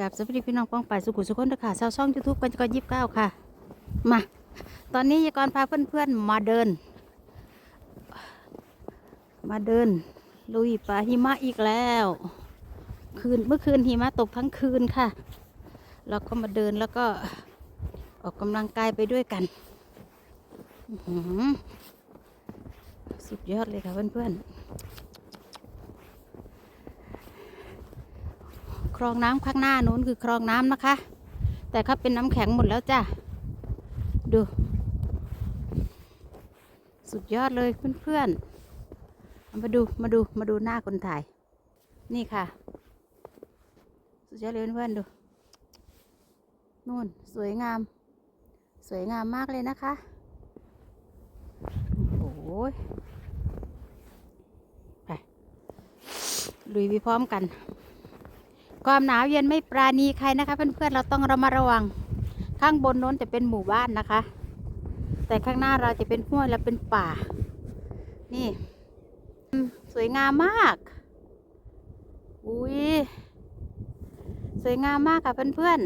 กับสวัสดีพี่น้องป้องไปายสุขุสุขคนเด้อค่ะชาวช่องยูทูบปัญจกรยิบเก้าค่ะ มา ตอนนี้ยากรพาเพื่อนๆมาเดิน มาเดิน ลุยป่าหิมะอีกแล้ว คืนเมื่อคืนหิมะตกทั้งคืนค่ะ เราก็มาเดินแล้วก็ออกกำลังกายไปด้วยกันสุดยอดเลยค่ะเพื่อนๆ คลองน้ำข้างหน้านู้นคือคลองน้ำนะคะ แต่เขาเป็นน้ำแข็งหมดแล้วจ้ะ ดู สุดยอดเลยเพื่อนๆ มาดูมาดูมาดูหน้าคนถ่าย นี่ค่ะ สุดยอดเลยเพื่อนๆดูนู่นสวยงาม สวยงามมากเลยนะคะ โอ้โหไปลุยไปพร้อมกัน ความหนาวเย็นไม่ปราณีใครนะคะ เพื่อนๆเราต้องระมัดระวัง ข้างบนโน้นจะเป็นหมู่บ้านนะคะ แต่ข้างหน้าเราจะเป็นห้วยและเป็นป่า นี่ สวยงามมาก อุ้ยสวยงามมากค่ะเพื่อน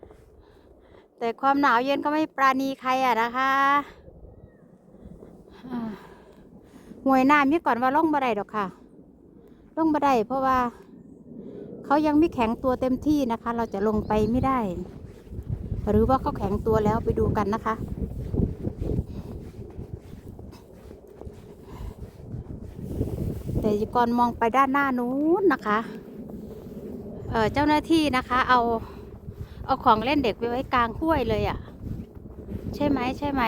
ๆ แต่ความหนาวเย็นก็ไม่ปราณีใครอะนะคะห่วยน้ำนี่ก่อนว่าล่องบ่ได้ดอกค่ะล่องบ่ได้เพราะว่า เขายังไม่แข็งตัวเต็มที่นะคะ เราจะลงไปไม่ได้ หรือว่าเขาแข็งตัวแล้วไปดูกันนะคะ แต่ก่อนมองไปด้านหน้านู้นนะคะเเจ้าหน้าที่นะคะ เอาเอาของเล่นเด็กไปไว้กลางห้วยเลยอะ่ะ ใช่ไหมใช่ไหม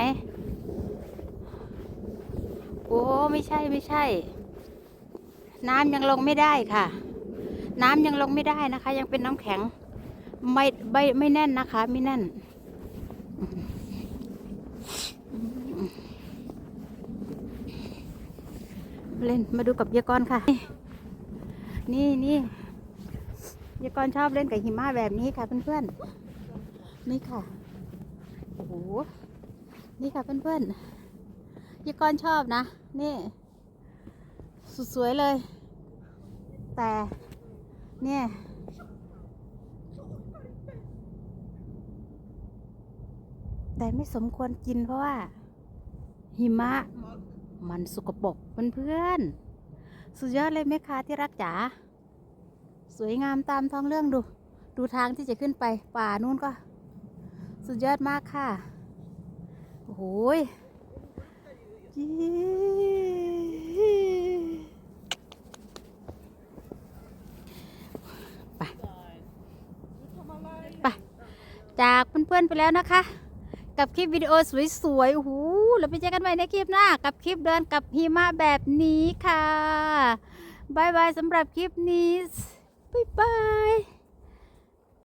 โอ้ไม่ใช่ไม่ใช่ น้ำยังลงไม่ได้ค่ะ น้ำยังลงไม่ได้นะคะ ยังเป็นน้ำแข็ง ไม่ไม่ไม่แน่นนะคะ ไม่แน่น เล่นมาดูกับยายกรค่ะ นี่นี่ยายกรชอบเล่นกับหิมะแบบนี้ค่ะเพื่อนๆนี่ค่ะโอ้โหนี่ค่ะเพื่อนๆยายกรชอบนะ นี่ สุดสวยเลย แต่ เนี่ย แต่ไม่สมควรกินเพราะว่า หิมะ มันสกปรกเพื่อนๆสุดยอดเลยแม่ค้าที่รักจ๋าสวยงามตามท้องเรื่องดู ดูทางที่จะขึ้นไปป่านู่นก็ สุดยอดมากค่ะ โอ้โหยไป ไป จากเพื่อนๆไปแล้วนะคะ กับคลิปวิดีโอสวยๆโอ้โหเราไปเจอกันใหม่ในคลิปหน้า กับคลิปเดินกับหิมะแบบนี้ค่ะบายบายสำหรับคลิปนี้ บ๊ายบาย